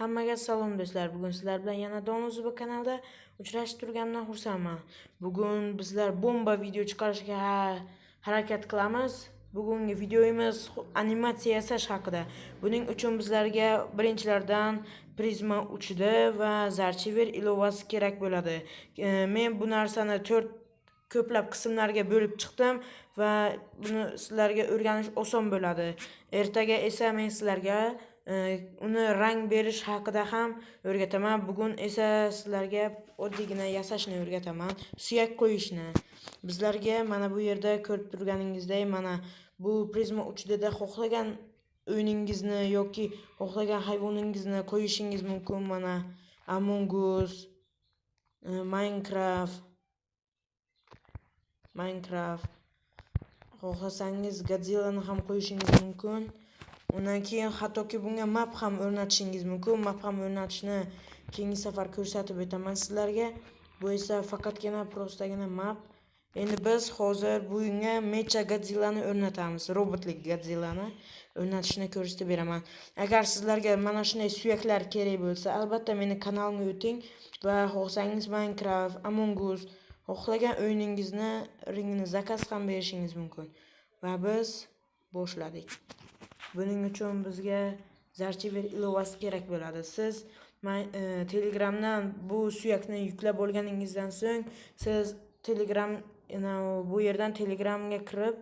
Hammaga salom do'stlar. Bugun sizlar bilan yana Donuz bu kanalda uchrashib turganimdan xursandman. Bugun bomba video chiqarishga ha- harakat qilamiz. Bugungi videomiz animatsiya yasash haqida. Buning uchun bizlarga birinchilardan prizma uchida va zarchiver ilovasi kerak bo'ladi. E, Men bu narsani 4 ko'plab qismlarga bo'lib chiqdim va buni sizlarga o'rganish oson bo'ladi. Ertaga esa men sizlarga uni rang berish haqida ham o'rgataman. Bugun esa sizlarga oddiygina yasashni o'rgataman, suyak qo'yishni. Bizlarga mana bu yerda ko'rib turganingizdek, mana bu prizma uchida xohlagan o'yiningizni yoki xohlagan hayvoningizni qo'yishingiz mumkin. Mana Among Us, e, Minecraft Minecraft xohlasangiz Godzillani ham qo'yishingiz mumkin. Undan keyin hattoki bunga map ham o'rnatishingiz mumkin. Map ham o'rnatishni keyingi safar ko'rsatib o'taman sizlarga. Bu esa faqatgina prostagina map. Endi biz hozir bunga Mecha Godzillani o'rnatamiz. Robotlik Godzillani o'rnatishni ko'rsatib beraman. Agar sizlarga mana shunday suyaklar kerak bo'lsa, albatta meni kanalimga o'ting va xohlasangiz Minecraft, Among Us xohlagan o'yiningizni ringini zakaz ham berishingiz mumkin. Va biz boshladik. Buning uchun bizga zarchiver ilovasi kerak bo'ladi. Siz may- e, Telegramdan bu suyakni yuklab olganingizdan so'ng siz Telegram bu yerdan Telegramga kirib,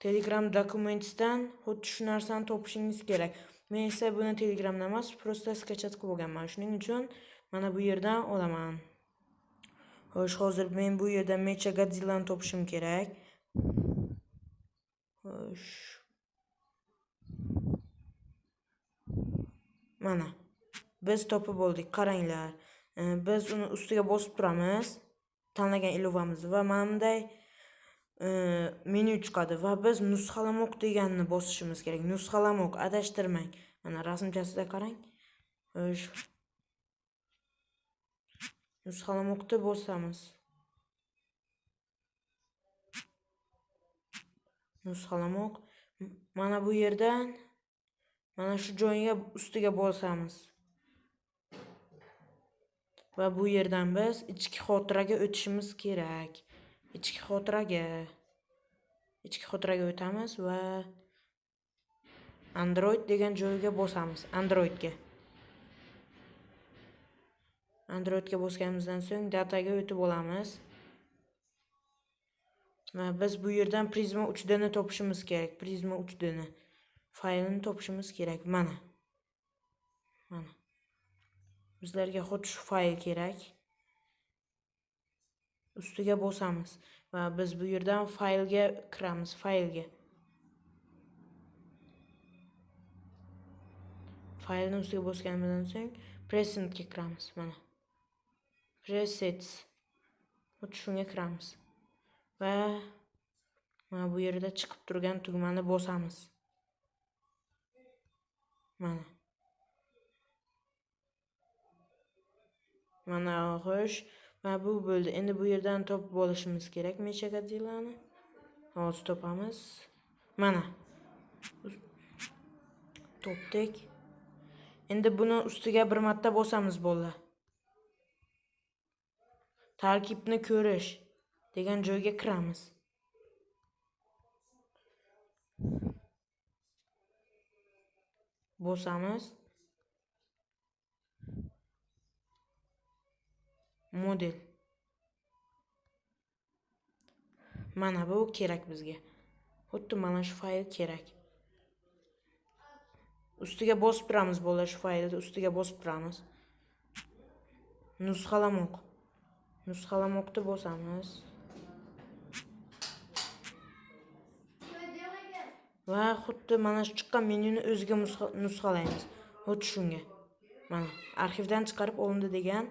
Telegram dokumentsdan xuddi shu narsani topishingiz kerak. Men esa Telegramdan emas, prosta skachat qilib olganman. Shuning uchun mana bu yerdan olaman. Xo'sh, hozir men bu yerda Mecha Godzillani topishim kerak. Xo'sh. Mana. Biz topib oldik. Qaranglar. E, Biz uni ustiga bosib turamiz. Tanlagan ilovamizni va mana bunday e, menyu chiqadi va biz nusxalamoq deganni bosishimiz kerak. Nusxalamoq, adashtirmang. Mana rasmchasida qarang. Xo'sh. Nusxalamoqni bosamiz. Nusxalamoq. Mana bu yerdan mana shu joyga ustiga bosamiz. Va bu yerdan biz ichki xotiraga o'tishimiz kerak. Ichki xotiraga ichki xotiraga o'tamiz va Android degan joyiga bosamiz. Androidga. Androidga bosganimizdan so'ng dataga o'tib olamiz. Va biz bu yerdan prizma 3D topishimiz kerak. prizma 3D faylini topishimiz kerak. Mana. Mana. Bizlarga xuddi shu fayl kerak. Ustiga bosamiz va biz bu yerdan faylga kiramiz, faylga. Faylni ustiga bosganimizdan so'ng presentga kiramiz. Mana. Presets. Xuddi shunga kiramiz. Va mana bu yerda chiqib turgan tugmani bosamiz. Mana. Mana xo'sh. Va bu bo'ldi. Endi bu yerdan topib olishimiz kerak Mecha Godzillani. Hozir topamiz. Mana. Topdik. Endi buni ustiga bir marta bosamiz bolalar. Tarkibni ko'rish degan joyga kiramiz. Bosamiz. Model. Mana bu kerak bizga. Xuddi mana shu fayl kerak. Ustiga bosib turamiz bolalar shu faylni ustiga bosib turamiz. Nusxalamoq. Nusxalamoqni bosamiz. Va xuddi mana shu chiqqan menyuni o'ziga nusxa- nusxalaymiz. Xuddi shunga. Mana arxivdan chiqarib olindi degan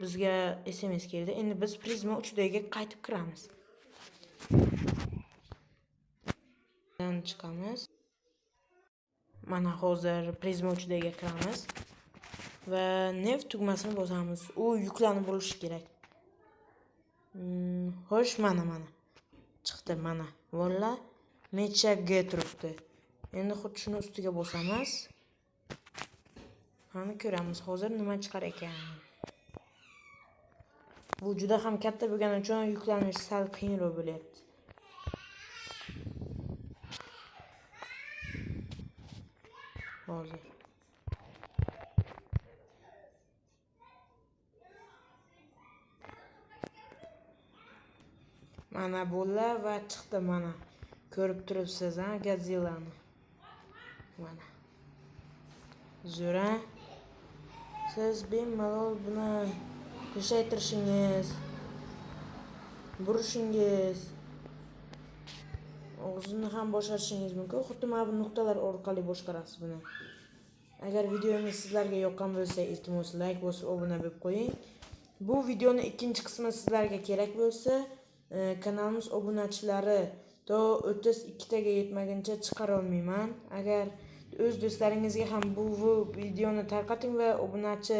bizga SMS keldi. Endi biz Prisma 3D ga qaytib kiramiz. Chiqamiz. Mana hozir Prisma 3D ga kiramiz va neft tugmasini bosamiz. U yuklanib bo'lishi kerak. Hmm, xo'sh, mana mana. Chiqdi mana. Volla necha G turibdi. Endi xuddi shuni ustiga bosamiz. Qani ko'ramiz hozir nima chiqar ekan. Bu juda ham katta bo'lgani uchun yuklanish sal qiyinroq bo'lyapti. Hozir. Mana bo'ldi va chiqdi mana. Ko'rib turibsiz, ha, Godzillani. Mana. Zo'ra. Siz bemalol buni kuchaytirishingiz, burishingiz, og'zini ham bo'shatishingiz mumkin. Xuddi mana bu nuqtalar orqali boshqarasiz buni. Agar videomiz sizlarga yoqqan bo'lsa, iltimos like bosib obuna bo'lib qo'ying. Bu videoni ikkinchi qismi sizlarga kerak bo'lsa, e, kanalimiz obunachilari to 32 taga yetmaguncha chiqara olmayman. Agar o'z do'stlaringizga ham bu videoni tarqating va obunachi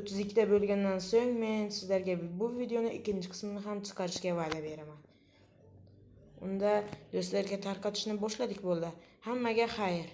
32 ta bo'lgandan so'ng men sizlarga bu videoni ikkinchi qismini ham chiqarishga va'da beraman. Unda do'stlarga tarqatishni boshladik bo'ldi. Hammaga xayr.